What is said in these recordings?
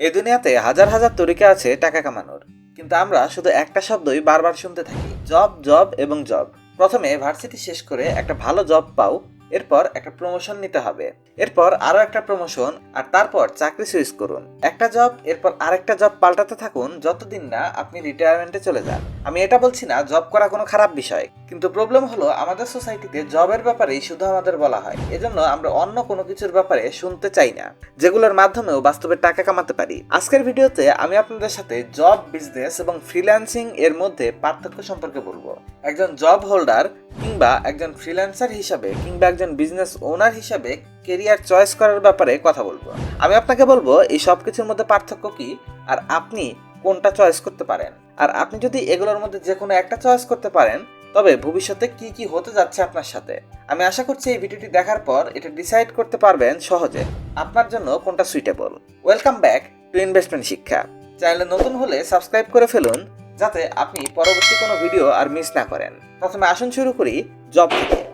এই দুনিয়াতে হাজার হাজার তরিকা আছে টাকা কামানোর। কিন্তু আমরা শুধু একটা শব্দই বারবার শুনতে থাকি, জব জব এবং জব। প্রথমে ভার্সিটি শেষ করে একটা ভালো জব পাও এরপর একটা প্রমোশন নিতে হবে। এরপর আরও একটা প্রমোশন আর তারপর চাকরি সুইচ করুন। একটা জব এরপর আরেকটা জব পাল্টাতে থাকুন যতদিন না আপনি রিটায়ারমেন্টে চলে যান। আমি এটা বলছি না জব করা কোনো খারাপ বিষয়। কিন্তু প্রবলেম হলো আমাদের সোসাইটিতে জবের ব্যাপারেই শুধু আমাদের বলা হয়। এজন্য আমরা অন্য কোনো কিছুর ব্যাপারে শুনতে চাই না, যেগুলোর মাধ্যমেও বাস্তবে টাকা কামাতে পারি। আজকের ভিডিওতে আমি আপনাদের সাথে জব বিজনেস এবং ফ্রিল্যান্সিং এর মধ্যে পার্থক্য সম্পর্কে বলব। একজন জব হোল্ডার কিংবা একজন ফ্রিল্যান্সার হিসাবে কিংবা একজন বিজনেস ওনার হিসাবে কেরিয়ার চয়েস করার ব্যাপারে কথা বলব। আমি আপনাকে বলব, এই সব কিছুর মধ্যে পার্থক্য কি? আর আপনি কোনটা চয়েস করতে পারেন? আর আপনি যদি এগুলোর মধ্যে যে কোনো একটা চয়েস করতে পারেন, তবে ভবিষ্যতে কি কি হতে যাচ্ছে আপনার সাথে? আমি আশা করছি এই ভিডিওটি দেখার পর এটা ডিসাইড করতে পারবেন সহজে। আপনার জন্য কোনটা suitable welcome back to investment Shikkha চ্যানেলে নতুন হলে সাবস্ক্রাইব করে ফেলুন যাতে আপনি পরবর্তী কোনো ভিডিও আর মিস না করেন। প্রথমে আসুন শুরু করি জব থেকে।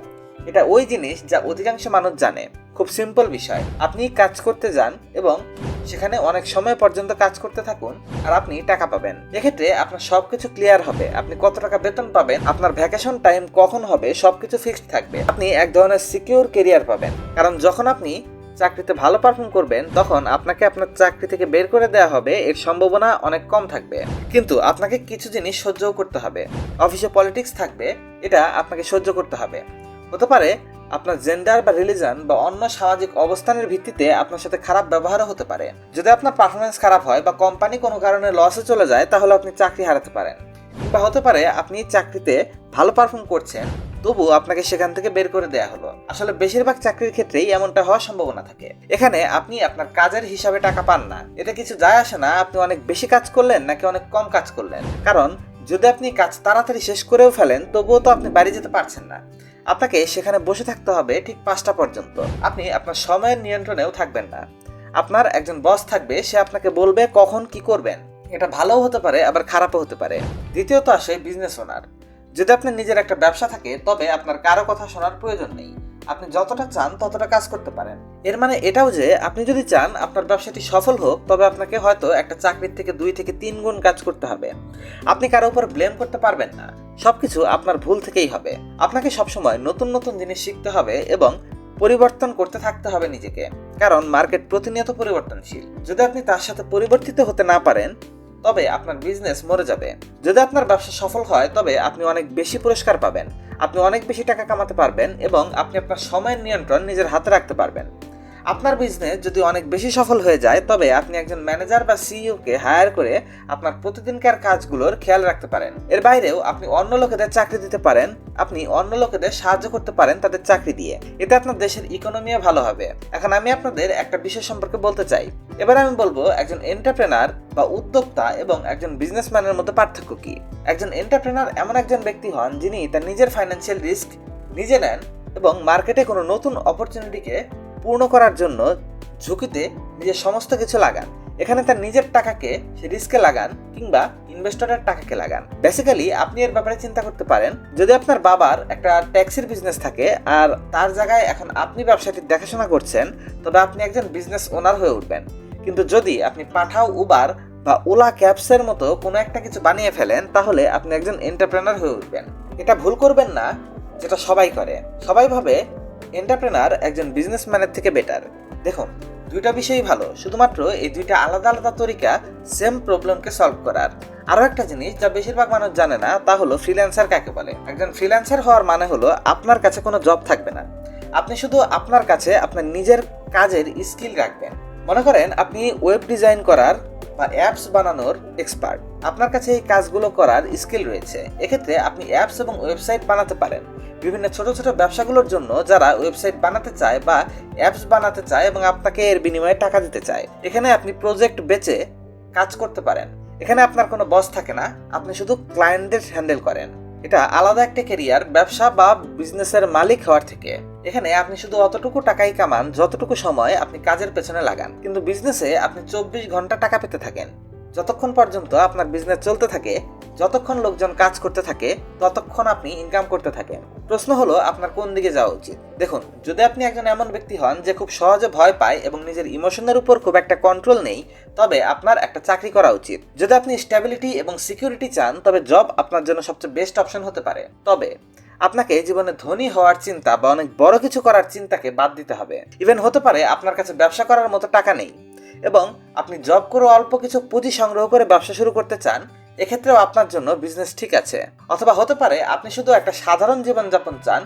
এটা ওই জিনিস যা অধিকাংশ মানুষ জানে। খুব সিম্পল বিষয়। আপনি কাজ করতে যান এবং সেখানে অনেক সময় পর্যন্ত কাজ করতে থাকুন আর আপনি টাকা পাবেন। এক্ষেত্রে আপনার সবকিছু ক্লিয়ার হবে। আপনি কত টাকা বেতন পাবেন, আপনার ভ্যাকেশন টাইম কখন হবে, সবকিছু ফিক্সড থাকবে। আপনি এক ধরনের সিকিউর কেরিয়ার পাবেন। কারণ যখন আপনি চাকরিতে ভালো পারফর্ম করবেন, তখন আপনাকে আপনার চাকরি থেকে বের করে দেওয়া হবে, এর সম্ভাবনা অনেক কম থাকবে। কিন্তু আপনাকে কিছু জিনিস সহ্যও করতে হবে। অফিসে পলিটিক্স থাকবে, এটা আপনাকে সহ্য করতে হবে। হতে পারে আপনার জেন্ডার বা রিলিজন বা অন্য সামাজিক অবস্থানের ভিত্তিতে আপনার সাথে খারাপ ব্যবহারও হতে পারে। যদি আপনার পারফরমেন্স খারাপ হয় বা কোম্পানি কোনো কারণে লসে চলে যায়, তাহলে আপনি চাকরি হারাতে পারেন। কিংবা হতে পারে আপনি চাকরিতে ভালো পারফর্ম করছেন তবু আপনাকে সেখান থেকে বের করে দেয়া হলো। আসলে বেশিরভাগ চাকরির ক্ষেত্রেই এমনটা হওয়ার সম্ভাবনা থাকে। এখানে আপনি আপনার কাজের হিসাবে টাকা পান না। এটা কিছু যায় আসে না, আপনি অনেক বেশি কাজ করলেন নাকি অনেক কম কাজ করলেন। কারণ, যদি আপনি কাজ তাড়াতাড়ি শেষ করেও ফেলেন, তবুও তো আপনি বাড়ি যেতে পারছেন না। আপনাকে সেখানে বসে থাকতে হবে ঠিক পাঁচটা পর্যন্ত। আপনি আপনার সময়ের নিয়ন্ত্রণেও থাকবেন না। আপনার একজন বস থাকবে, সে আপনাকে বলবে কখন কি করবেন। এটা ভালোও হতে পারে, আবার খারাপও হতে পারে। দ্বিতীয়ত আসে বিজনেস ওনার যদি আপনার নিজের একটা ব্যবসা থাকে, তবে আপনার কারও কথা শোনার প্রয়োজন নেই। আপনি যতটা চান, ততটা কাজ করতে পারেন। এর মানে এটাও যে, আপনি যদি চান আপনার ব্যবসাটি সফল হোক, তবে আপনাকে হয়তো একটা চাকরির থেকে দুই থেকে তিন গুণ কাজ করতে হবে। আপনি কারও উপর ব্লেম করতে পারবেন না। সবকিছু আপনার ভুল থেকেই হবে। আপনাকে সবসময় নতুন নতুন জিনিস শিখতে হবে এবং পরিবর্তন করতে থাকতে হবে নিজেকে। কারণ মার্কেট প্রতিনিয়ত পরিবর্তনশীল। যদি আপনি তার সাথে পরিবর্তিত হতে না পারেন তবে আপনার বিজনেস মরে যাবে। যদি আপনার ব্যবসা সফল হয়, তবে আপনি অনেক বেশি পুরস্কার পাবেন। আপনি অনেক বেশি টাকা কামাতে পারবেন এবং আপনি আপনার সময়ের নিয়ন্ত্রণ নিজের হাতে রাখতে পারবেন। আপনার বিজনেস যদি অনেক বেশি সফল হয়ে যায়, তবে আপনি একজন ম্যানেজার বা সিইওকে হায়ার করে আপনার প্রতিদিনকার কাজগুলোর খেয়াল রাখতে পারেন। এর বাইরেও আপনি অন্য লোকেদের চাকরি দিতে পারেন, আপনি অন্য লোকেদের সাহায্য করতে পারেন তাদের চাকরি দিয়ে। এতে আপনার দেশের ইকোনমিও ভালো হবে। এখন আমি আপনাদের একটা বিষয় সম্পর্কে বলতে চাই। এবার আমি বলব একজন এন্টারপ্রেনার বা উদ্যোক্তা এবং একজন বিজনেসম্যানের মধ্যে পার্থক্য কি? একজন এন্টারপ্রেনার এমন একজন ব্যক্তি হন যিনি তার নিজের ফাইন্যান্সিয়াল রিস্ক নিজে নেন এবং মার্কেটে কোনো নতুন অপরচুনিটিকে পূর্ণ করার জন্য ঝুঁকিতে নিজের সমস্ত কিছু লাগান। এখানে তার নিজের টাকাকে, সে রিস্কে লাগান কিংবা ইনভেস্টরের টাকাকে লাগান। বেসিক্যালি আপনি এর ব্যাপারে চিন্তা করতে পারেন, যদি আপনার বাবার একটা ট্যাক্সির বিজনেস থাকে আর তার জায়গায় এখন আপনি ব্যবসাটি দেখাশোনা করছেন, তবে আপনি একজন বিজনেস ওনার হয়ে উঠবেন। কিন্তু যদি আপনি পাঠাও উবার বা ওলা ক্যাবসের মতো কোনো একটা কিছু বানিয়ে ফেলেন, তাহলে আপনি একজন এন্টারপ্রেনার হয়ে উঠবেন। এটা ভুল করবেন না, যেটা সবাই করে। সবাই ভাবে এন্টারপ্রেনার একজন বিজনেসম্যানের থেকে বেটার দেখুন, দুইটা বিষয়ই ভালো, শুধুমাত্র এই দুইটা আলাদা আলাদা তরিকা সেম প্রবলেমকে সলভ করার। আরও একটা জিনিস যা বেশিরভাগ মানুষ জানে না, তা হলো ফ্রিল্যান্সার কাকে বলে? একজন ফ্রিল্যান্সার হওয়ার মানে হলো আপনার কাছে কোনো জব থাকবে না। আপনি শুধু আপনার কাছে আপনার নিজের কাজের স্কিল রাখবেন। মনে করেন আপনি ওয়েব ডিজাইন করার বা অ্যাপস বানানোর এক্সপার্ট আপনার কাছে এই কাজগুলো করার স্কিল রয়েছে। এক্ষেত্রে আপনি অ্যাপস এবং ওয়েবসাইট বানাতে পারেন। বিভিন্ন ছোট ছোট ব্যবসাগুলোর জন্য যারা ওয়েবসাইট বানাতে চায় বা অ্যাপস বানাতে চায় এবং আপনাকে এর বিনিময়ে টাকা দিতে চায়, এখানে আপনি প্রজেক্ট বেচে কাজ করতে পারেন। এখানে আপনার কোনো বস থাকে না। আপনি শুধু ক্লায়েন্টদের হ্যান্ডেল করেন। এটা আলাদা একটা কেরিয়ার ব্যবসা বা বিজনেসের মালিক হওয়ার থেকে। এখানে আপনি শুধু অতটুকু টাকাই কামান, যতটুকু সময় আপনি কাজের পেছনে লাগান। কিন্তু বিজনেসে আপনি চব্বিশ ঘণ্টা টাকা পেতে থাকেন। যতক্ষণ পর্যন্ত আপনার বিজনেস চলতে থাকে, যতক্ষণ লোকজন কাজ করতে থাকে, ততক্ষণ আপনি ইনকাম করতে থাকেন। প্রশ্ন হলো, আপনার কোন দিকে যাওয়া উচিত? দেখুন, যদি আপনি একজন এমন ব্যক্তি হন যে খুব সহজে ভয় পায় এবং নিজের ইমোশনের উপর খুব একটা কন্ট্রোল নেই, তবে আপনার একটা চাকরি করা উচিত। যদি আপনি স্ট্যাবিলিটি এবং সিকিউরিটি চান, তবে জব আপনার জন্য সবচেয়ে বেস্ট অপশন হতে পারে। তবে, আপনাকে জীবনে ধনী হওয়ার চিন্তা বা অনেক বড় কিছু করার চিন্তাকে বাদ দিতে হবে। ইভেন হতে পারে, আপনার কাছে ব্যবসা করার মতো টাকা নেই। এবং আপনি জব করে অল্প কিছু পুঁজি সংগ্রহ করে ব্যবসা শুরু করতে চান, এক্ষেত্রেও আপনার জন্য বিজনেস ঠিক আছে। অথবা হতে পারে আপনি শুধু একটা সাধারণ জীবনযাপন চান,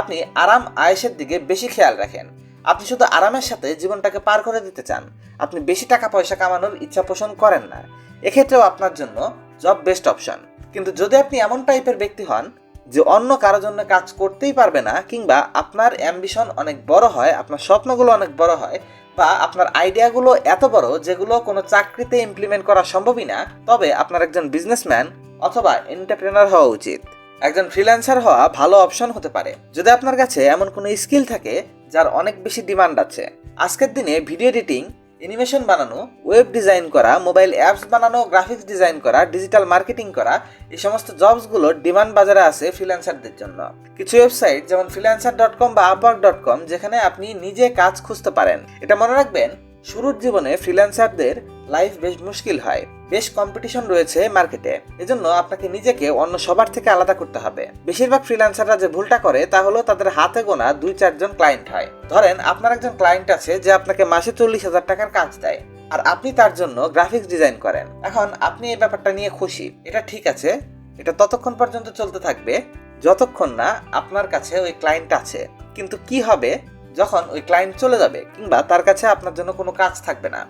আপনি আরাম আয়েসের দিকে বেশি খেয়াল রাখেন। আপনি শুধু আরামের সাথে জীবনটাকে পার করে দিতে চান, আপনি বেশি টাকা পয়সা কামানোর ইচ্ছা পোষণ করেন না। এক্ষেত্রেও আপনার জন্য জব বেস্ট অপশন কিন্তু যদি আপনি এমন টাইপের ব্যক্তি হন, যে অন্য কারও জন্য কাজ করতেই পারবে না, কিংবা আপনার অ্যাম্বিশন অনেক বড় হয়, আপনার স্বপ্নগুলো অনেক বড় হয় বা আপনার আইডিয়াগুলো এত বড় যেগুলো কোনো চাকরিতে ইমপ্লিমেন্ট করা সম্ভবই না, তবে আপনার একজন বিজনেসম্যান অথবা এন্টারপ্রেনার হওয়া উচিত। একজন ফ্রিল্যান্সার হওয়া ভালো অপশন হতে পারে। যদি আপনার কাছে এমন কোনো স্কিল থাকে, যার অনেক বেশি ডিমান্ড আছে, আজকের দিনে ভিডিও এডিটিং অ্যানিমেশন বানানো ওয়েব ডিজাইন করা মোবাইল অ্যাপস বানানো গ্রাফিক্স ডিজাইন করা ডিজিটাল মার্কেটিং করা, এই সমস্ত জবসগুলোর ডিমান্ড বাজারে আছে ফ্রিল্যান্সারদের জন্য। কিছু ওয়েবসাইট যেমন ফ্রিল্যান্সার ডট কম বা আপওয়ার্ক ডট কম যেখানে আপনি নিজে কাজ খুঁজতে পারেন। এটা মনে রাখবেন, শুরুর জীবনে ফ্রিল্যান্সারদের লাইফ বেশ মুশকিল হয়। বেশ কম্পিটিশন রয়েছে মার্কেটে এজন্য আপনাকে নিজেকে অন্য সবার থেকে আলাদা করতে হবে। বেশিরভাগ ফ্রিল্যান্সাররা যে ভুলটা করে, তা হলো তাদের হাতে গোনা দুই চারজন ক্লায়েন্ট হয়। ধরেন, আপনার একজন ক্লায়েন্ট আছে যে আপনাকে মাসে চল্লিশ হাজার টাকার কাজ দেয়, আর আপনি তার জন্য গ্রাফিক্স ডিজাইন করেন। এখন আপনি এই ব্যাপারটা নিয়ে খুশি, এটা ঠিক আছে, এটা ততক্ষণ পর্যন্ত চলতে থাকবে, যতক্ষণ না আপনার কাছে ওই ক্লায়েন্ট আছে। কিন্তু কি হবে? যখন ওই ক্লায়েন্ট চলে যাবে, কিংবা তার কাছে আপনার জন্য কোনো কাজ থাকবে না।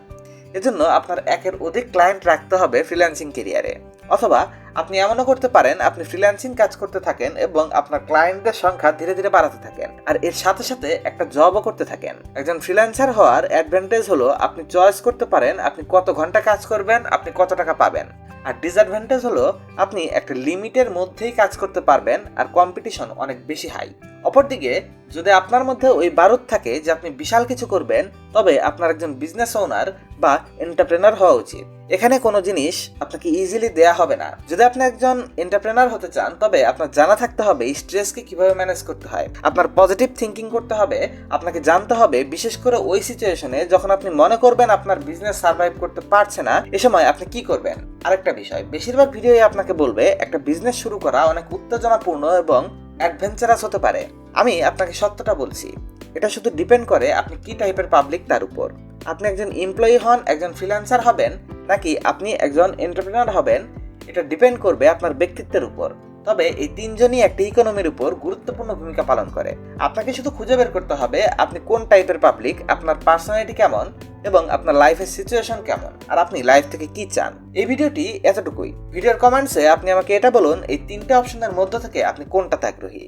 এজন্য আপনার একের অধিক ক্লায়েন্ট রাখতে হবে ফ্রিল্যান্সিং কেরিয়ারে অথবা আপনি এমনও করতে পারেন, আপনি ফ্রিল্যান্সিং কাজ করতে থাকেন এবং আপনার ক্লায়েন্টদের সংখ্যা ধীরে ধীরে বাড়াতে থাকেন। আর এর সাথে সাথে একটা জবও করতে থাকেন। একজন ফ্রিল্যান্সার হওয়ার অ্যাডভান্টেজ হলো আপনি চয়েস করতে পারেন, আপনি কত ঘণ্টা কাজ করবেন, আপনি কত টাকা পাবেন। আর ডিসঅ্যাডভান্টেজ হলো আপনি একটা লিমিটের মধ্যেই কাজ করতে পারবেন, আর কম্পিটিশন অনেক বেশি হাই অপরদিকে যদি আপনার মধ্যে ওই বারুদ থাকে যে আপনি বিশাল কিছু করবেন, তবে আপনার একজন বিজনেস ওনার বা এন্টারপ্রেনার হওয়া উচিত। এখানে কোনো জিনিস আপনাকে ইজিলি দেয়া হবে না। যদি আপনি একজন এন্টারপ্রেনার হতে চান, তবে আপনার জানা থাকতে হবে স্ট্রেসকে কীভাবে ম্যানেজ করতে হয়। আপনার পজিটিভ থিঙ্কিং করতে হবে। আপনাকে জানতে হবে, বিশেষ করে ওই সিচুয়েশনে যখন আপনি মনে করবেন আপনার বিজনেস সার্ভাইভ করতে পারছে না, এ সময় আপনি কি করবেন? আরেকটা বিষয়, বেশিরভাগ ভিডিওই আপনাকে বলবে, একটা বিজনেস শুরু করা অনেক উত্তেজনাপূর্ণ এবং অ্যাডভেঞ্চারাস হতে পারে। আমি আপনাকে সত্যটা বলছি, এটা শুধু ডিপেন্ড করে আপনি কি টাইপের পাবলিক তার উপর। আপনি একজন এমপ্লয়ি হন, একজন ফ্রিল্যান্সার হবেন, নাকি আপনি একজন এন্টারপ্রেনার হবেন, এটা ডিপেন্ড করবে আপনার ব্যক্তিত্বের উপর। তবে এই তিনজনই একটি ইকোনমির উপর গুরুত্বপূর্ণ ভূমিকা পালন করে। আপনাকে শুধু খুঁজে বের করতে হবে আপনি কোন টাইপের পাবলিক আপনার পার্সোনালিটি কেমন এবং আপনার লাইফের সিচুয়েশন কেমন? আর আপনি লাইফ থেকে কি চান? এই ভিডিওটি এতটুকুই। ভিডিওর কমেন্টসে আপনি আমাকে এটা বলুন, এই তিনটে অপশনের মধ্য থেকে আপনি কোনটাতে আগ্রহী?